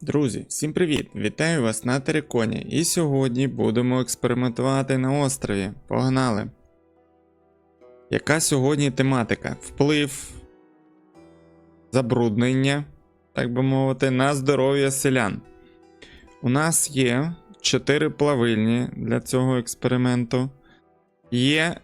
Друзі, всім привіт! Вітаю вас на Тереконі. І сьогодні будемо експериментувати на острові. Погнали! Яка сьогодні тематика? Вплив, забруднення, так би мовити, на здоров'я селян. У нас є 4 плавильні для цього експерименту. Є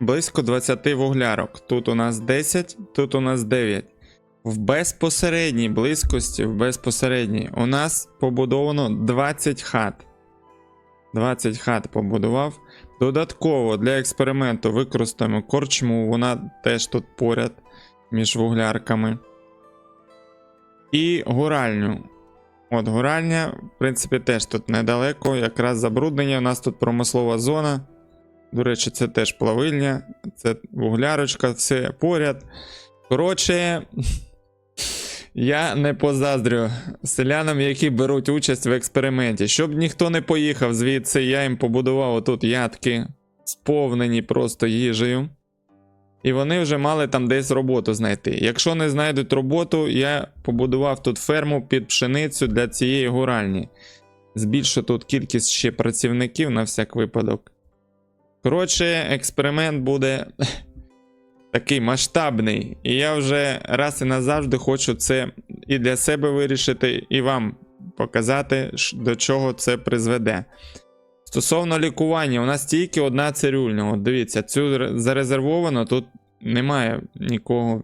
близько 20 вуглярок. Тут у нас 10, тут у нас 9. В безпосередній близькості, в безпосередній, у нас побудовано 20 хат. 20 хат побудував. Додатково для експерименту використаємо корчму, вона теж тут поряд між вуглярками. І гуральню. От гуральня, в принципі, теж тут недалеко, якраз забруднення. У нас тут промислова зона. До речі, це теж плавильня, це вуглярочка, все поряд. Коротше, я не позаздрю селянам, які беруть участь в експерименті. Щоб ніхто не поїхав звідси, я їм побудував отут ядки, сповнені просто їжею. І вони вже мали там десь роботу знайти. Якщо не знайдуть роботу, я побудував тут ферму під пшеницю для цієї гуральні. Збільшу тут кількість ще працівників на всяк випадок. Коротше, експеримент буде такий масштабний. І я вже раз і назавжди хочу це і для себе вирішити, і вам показати, до чого це призведе. Стосовно лікування, у нас тільки одна цирюльня. От дивіться, цю зарезервовано, тут немає нікого.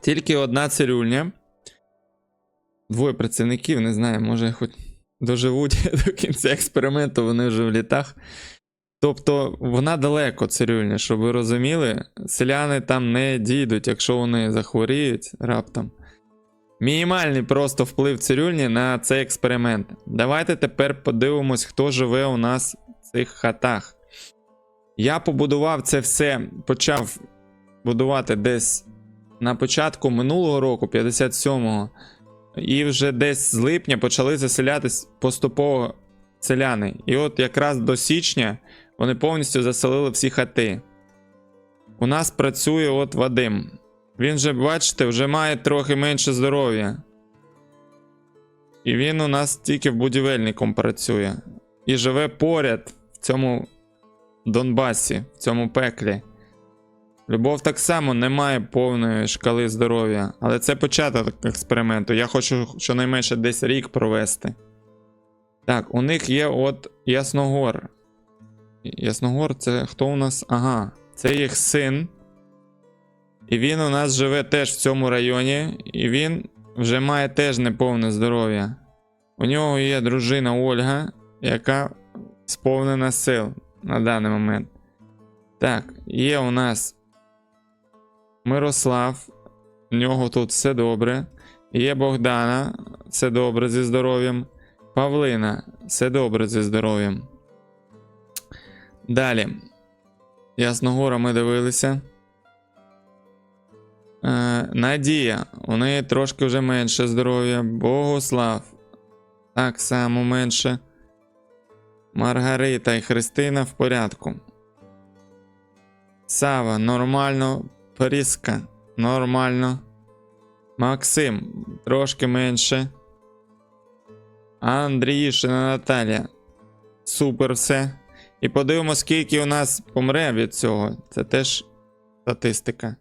Тільки одна цирюльня. Двоє працівників, не знаю, може хоч доживуть до кінця експерименту, вони вже в літах. Тобто вона далеко цирюльня, щоб ви розуміли, селяни там не дійдуть, якщо вони захворіють раптом. Мінімальний просто вплив цирюльні на цей експеримент. Давайте тепер подивимось, хто живе у нас в цих хатах. Я побудував це все, почав будувати десь на початку минулого року, 57-го, і вже десь з липня почали заселятись поступово селяни. І от якраз до січня вони повністю заселили всі хати. У нас працює от Вадим. Він же, бачите, вже має трохи менше здоров'я. І він у нас тільки в будівельником працює. І живе поряд в цьому Донбасі, в цьому пеклі. Любов так само не має повної шкали здоров'я, але це початок експерименту. Я хочу щонайменше десь рік провести. Так, у них є от Ясногор. Ясногор, це хто у нас? Ага, це їх син. І він у нас живе теж в цьому районі, і він вже має теж неповне здоров'я. У нього є дружина Ольга, яка сповнена сил на даний момент. Так, є у нас Мирослав, у нього тут все добре. Є Богдана, все добре зі здоров'ям. Павлина, все добре зі здоров'ям. Далі. Ясногора ми дивилися. Е, Надія. У неї трошки вже менше здоров'я. Богослав. Так само менше. Маргарита і Христина в порядку. Сава нормально. Пріска нормально. Максим трошки менше. Андріїшина Наталія. Супер все. І подивимося, скільки у нас помре від цього. Це теж статистика.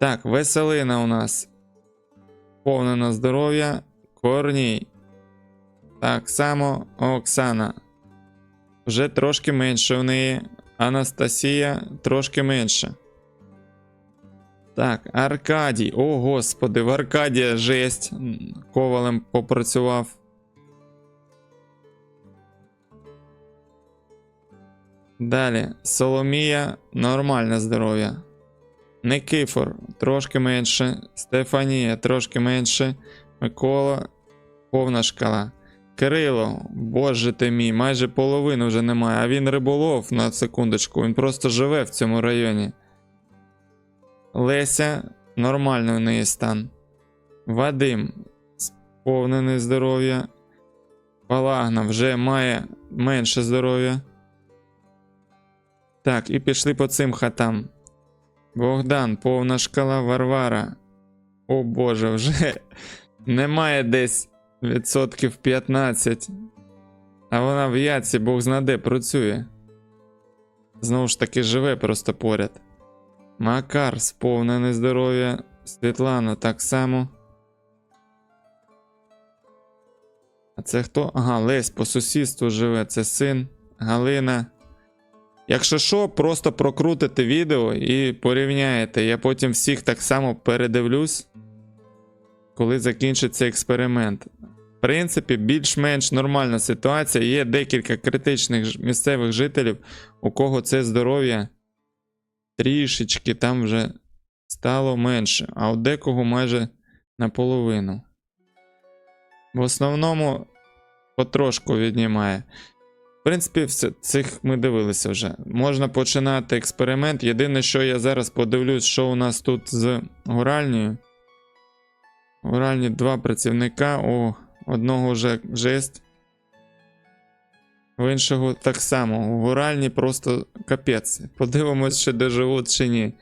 Так, Веселина у нас. Повнена здоров'я. Корній. Так само Оксана. Вже трошки менше в неї. Анастасія трошки менше. Так, Аркадій. О, господи, в Аркадія жесть. Ковалем попрацював. Далі. Соломія нормальне здоров'я. Никифор трошки менше. Стефанія трошки менше. Микола повна шкала. Кирило, боже ти мій, майже половину вже немає. А він риболов на секундочку, він просто живе в цьому районі. Леся нормальний у неї стан. Вадим сповнений здоров'я. Палагна вже має менше здоров'я. Так, і пішли по цим хатам. Богдан, повна шкала Варвара. О Боже, вже немає десь Відсотків 15. А вона в яці Бог знаде працює. Знову ж таки живе просто поряд. Макар сповнене здоров'я. Світлана так само. А це хто? Ага, Лесь по сусідству живе, це син, Галина. Якщо що, просто прокрутите відео і порівняєте. Я потім всіх так само передивлюсь, коли закінчиться експеримент. В принципі, більш-менш нормальна ситуація. Є декілька критичних місцевих жителів, у кого це здоров'я трішечки там вже стало менше, а у декого майже наполовину. В основному потрошку віднімає. Принципі, все, цих ми дивилися вже. Можна починати експеримент. Єдине, що я зараз подивлюсь, що у нас тут з гуральнею. Гуральні два працівника. О, одного вже жесть. В іншого так само. У гуральні просто капець. Подивимось, чи доживуть чи ні.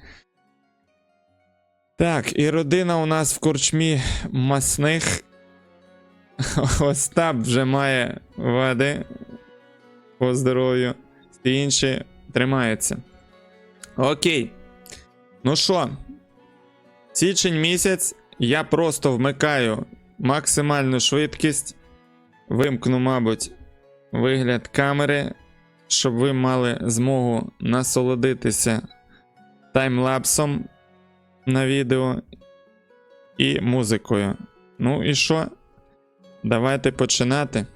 Так, і родина у нас в корчмі масних. Остап вже має вади по здоров'ю. Всі інші тримаються. Окей. Ну що, січень місяць я просто вмикаю максимальну швидкість. Вимкну, мабуть, вигляд камери, щоб ви мали змогу насолодитися таймлапсом на відео і музикою. Ну і що? Давайте починати.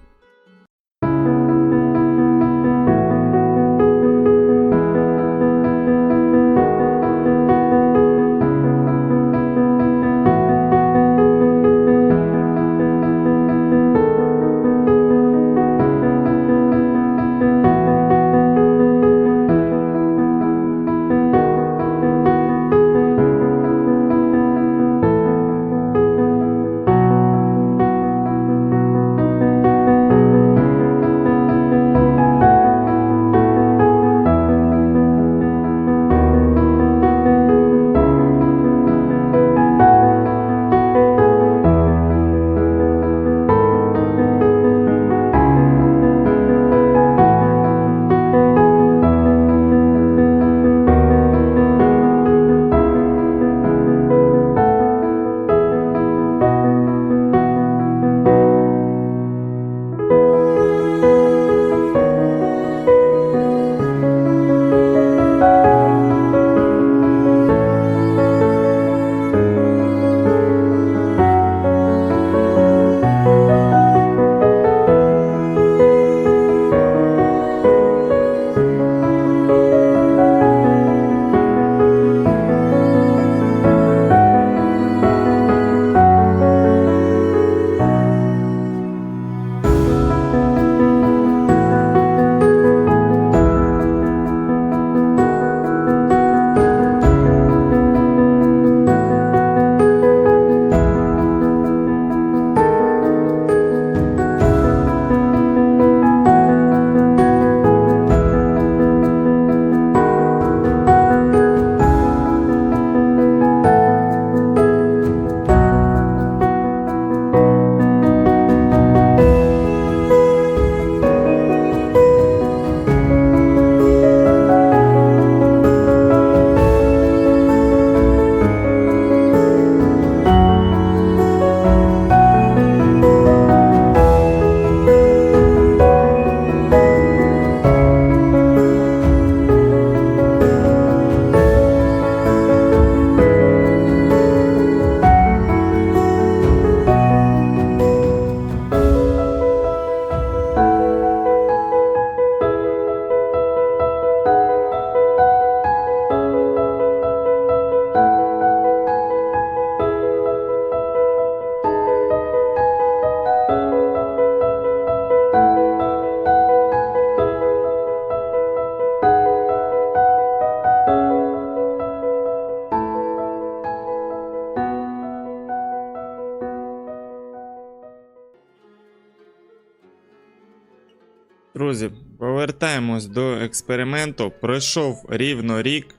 Повертаємось до експерименту. Пройшов рівно рік.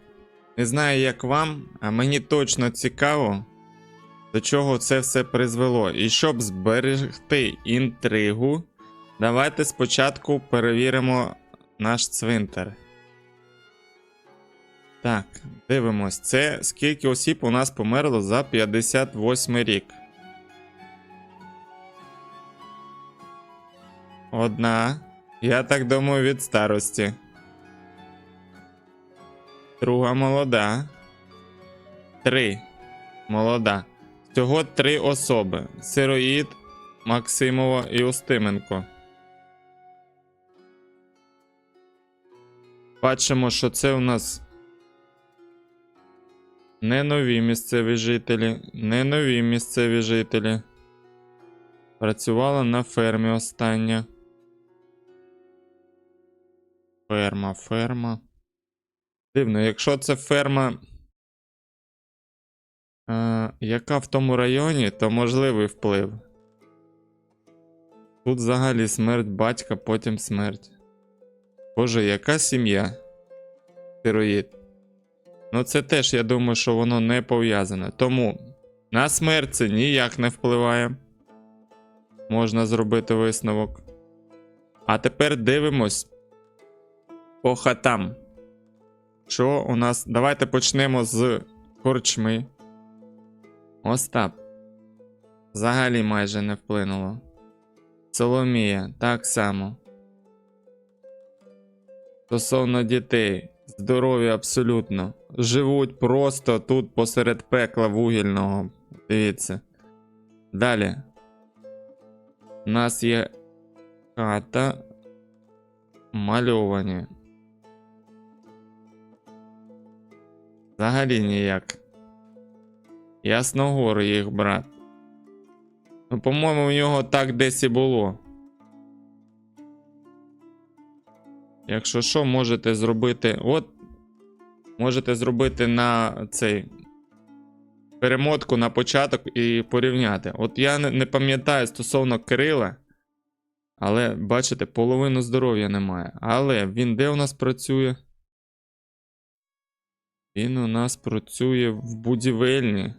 Не знаю, як вам, а мені точно цікаво. до чого це все призвело. І щоб зберегти інтригу, давайте спочатку перевіримо наш цвинтар. Так, дивимось. Це скільки осіб у нас померло за 58 рік. Одна. Я так думаю, від старості. Друга молода. Три. Молода. Всього три особи: Сироїд, Максимова і Устименко. Бачимо, що це у нас не нові місцеві жителі, не нові місцеві жителі. Працювала на фермі остання. Ферма, ферма. Дивно, якщо це ферма, е, яка в тому районі, то можливий вплив. Тут взагалі смерть батька, потім смерть. Боже, яка сім'я? Сироїд. Ну, це теж, я думаю, що воно не пов'язане. Тому на смерть це ніяк не впливає. Можна зробити висновок. А тепер дивимось по хатам. Що у нас? Давайте почнемо з корчми. Остап. Взагалі майже не вплинуло. Соломія так само. Стосовно дітей, здорові абсолютно. Живуть просто тут посеред пекла вугільного. Дивіться. Далі. У нас є хата. Мальовані. Взагалі ніяк. Ясногор їх брат. Ну, по-моєму, в нього так десь і було. Якщо що, можете зробити. От. Можете зробити на цей перемотку на початок і порівняти. От я не, пам'ятаю стосовно Кирила. Але, бачите, половину здоров'я немає. Але він де у нас працює? Він у нас працює в будівельні.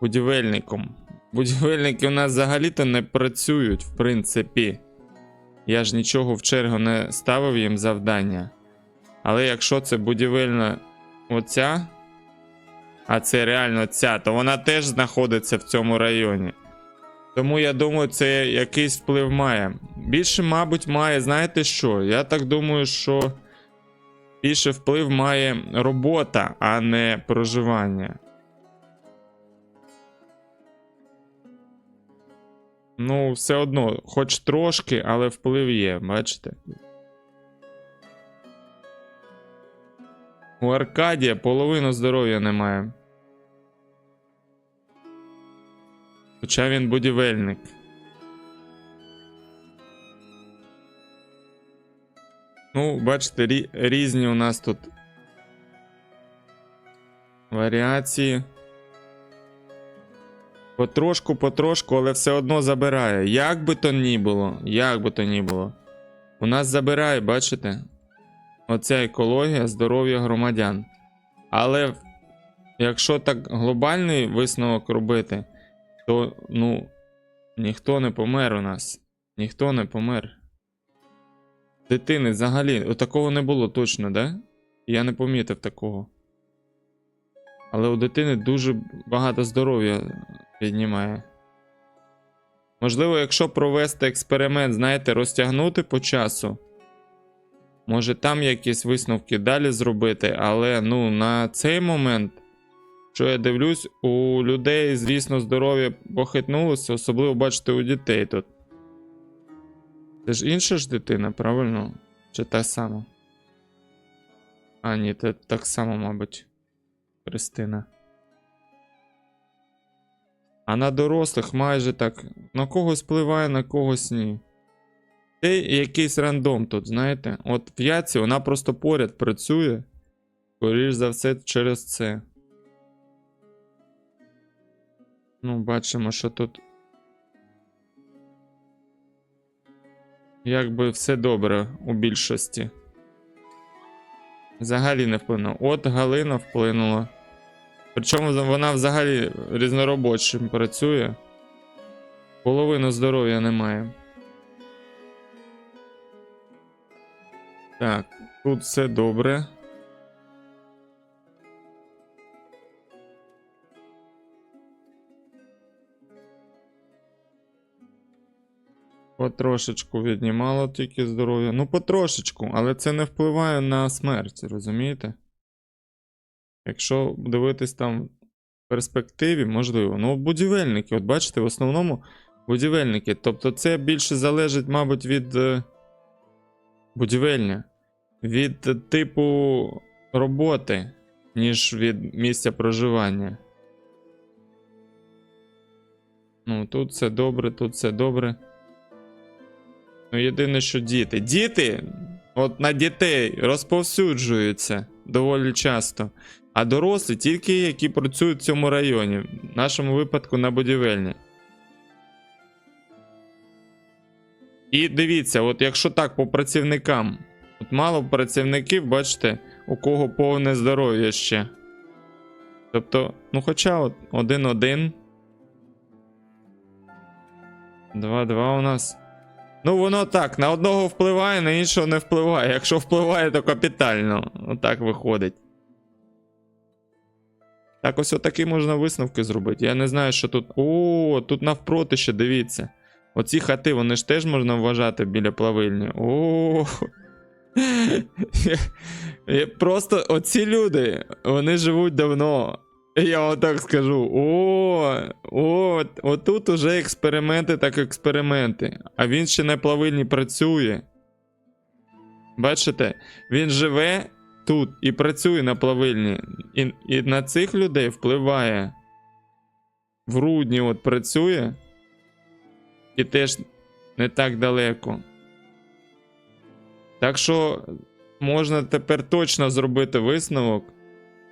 Будівельником. Будівельники у нас взагалі-то не працюють, в принципі. Я ж нічого в чергу не ставив їм завдання. Але якщо це будівельна оця, а це реально ця, то вона теж знаходиться в цьому районі. Тому я думаю, це якийсь вплив має. Більше, мабуть, має, знаєте що? Я так думаю, що більше вплив має робота, а не проживання. Ну, все одно, хоч трошки, але вплив є, бачите? У Аркадія половину здоров'я немає. Хоча він будівельник. Ну, бачите, рі- різні у нас тут варіації. Потрошку, потрошку, але все одно забирає. Як би то ні було, як би то ні було. У нас забирає, бачите? Оця екологія здоров'я громадян. Але якщо так глобальний висновок робити, то ну, ніхто не помер у нас. Ніхто не помер. Дитини взагалі, такого не було точно, да? Я не помітив такого. Але у дитини дуже багато здоров'я піднімає. Можливо, якщо провести експеримент, знаєте, розтягнути по часу. Може там якісь висновки далі зробити, але ну на цей момент, що я дивлюсь, у людей, звісно, здоров'я похитнулося, особливо бачите у дітей тут. Це ж інша ж дитина, правильно? Чи та сама? А, ні, це так само, мабуть. Христина. А на дорослих майже так. На когось впливає, на когось ні. Це якийсь рандом тут, знаєте? От в яці вона просто поряд працює. Скоріш за все, через це. Ну, бачимо, що тут. Якби все добре у більшості. Взагалі не вплинуло. От Галина вплинула. Причому вона взагалі різноробочим працює. Половину здоров'я немає. Так, тут все добре. Потрошечку віднімало тільки здоров'я. Ну, потрошечку, але це не впливає на смерть, розумієте? Якщо дивитись там в перспективі, можливо. Ну, будівельники, от бачите, в основному будівельники. Тобто це більше залежить, мабуть, від е, будівельня, від типу роботи, ніж від місця проживання. Ну, тут все добре, тут все добре. Ну, єдине, що діти. Діти, от на дітей розповсюджуються доволі часто. А дорослі тільки які працюють в цьому районі, в нашому випадку на будівельні. І дивіться, от якщо так по працівникам, от мало працівників, бачите, у кого повне здоров'я ще. Тобто, ну хоча от 1-1. 2-2 у нас. Ну, воно так, на одного впливає, на іншого не впливає. Якщо впливає, то капітально. Отак виходить. Так, ось отакі можна висновки зробити. Я не знаю, що тут. О, тут навпроти ще дивіться. Оці хати, вони ж теж можна вважати біля плавильні. О. Просто оці люди, вони живуть давно. Я отак скажу. О, о, отут уже експерименти, так експерименти. А він ще на плавильні працює. Бачите, він живе тут і працює на плавильні. І, і на цих людей впливає. В Рудні от працює. І теж не так далеко. Так що можна тепер точно зробити висновок.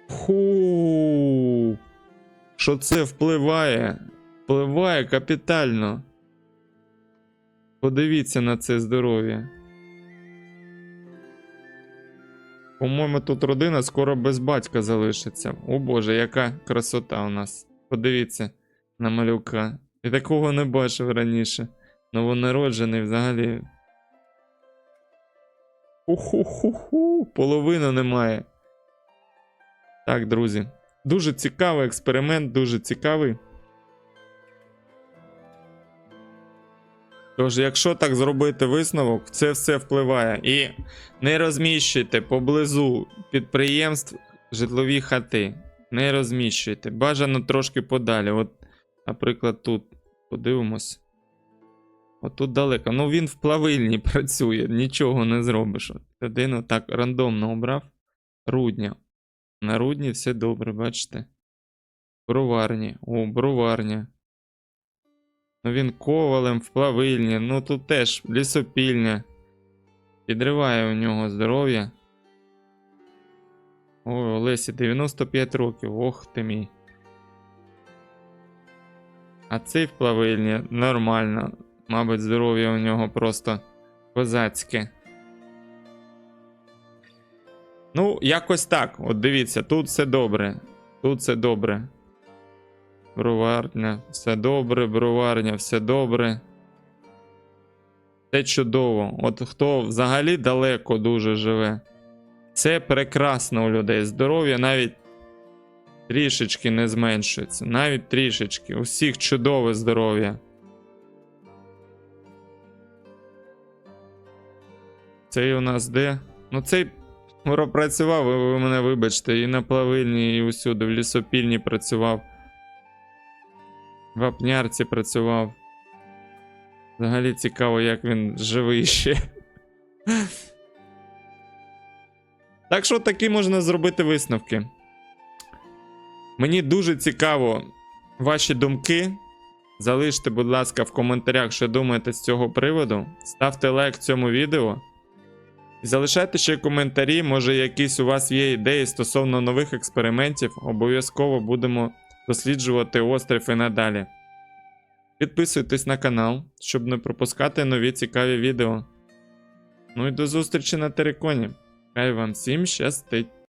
Ху. Що це впливає? Впливає капітально. Подивіться на це здоров'я. По-моєму, тут родина скоро без батька залишиться. О Боже, яка красота у нас. Подивіться на малюка. Я такого не бачив раніше. Новонароджений взагалі. Ху-ху-ху-ху. Половину немає. Так, друзі. Дуже цікавий експеримент, дуже цікавий. Тож, якщо так зробити висновок, це все впливає. І не розміщуйте поблизу підприємств житлові хати. Не розміщуйте. Бажано трошки подалі. От, наприклад, тут подивимось. От тут далеко. Ну він в плавильні працює, нічого не зробиш. От Один отак рандомно обрав. Рудня. На рудні все добре, бачите? Броварні. О, броварня. Ну він ковалем в плавильні. Ну тут теж лісопільня. Підриває у нього здоров'я. Ой, Олесі, 95 років. Ох ти мій. А цей в плавильні нормально. Мабуть, здоров'я у нього просто козацьке. Ну, якось так. От дивіться, тут все добре. Тут все добре. Броварня, все добре, броварня, все добре. Це чудово. От хто взагалі далеко дуже живе. Це прекрасно у людей. Здоров'я навіть трішечки не зменшується. Навіть трішечки. У всіх чудове здоров'я. Цей у нас де? Ну, цей пропрацював, ви, ви мене вибачте, і на плавильні, і усюди, в лісопільні працював. В апнярці працював. Взагалі цікаво, як він живий ще. Так що такі можна зробити висновки. Мені дуже цікаво ваші думки. Залиште, будь ласка, в коментарях, що думаєте з цього приводу. Ставте лайк цьому відео. Залишайте ще коментарі, може якісь у вас є ідеї стосовно нових експериментів. Обов'язково будемо досліджувати острів і надалі. Підписуйтесь на канал, щоб не пропускати нові цікаві відео. Ну і до зустрічі на териконі. Хай вам всім щастить!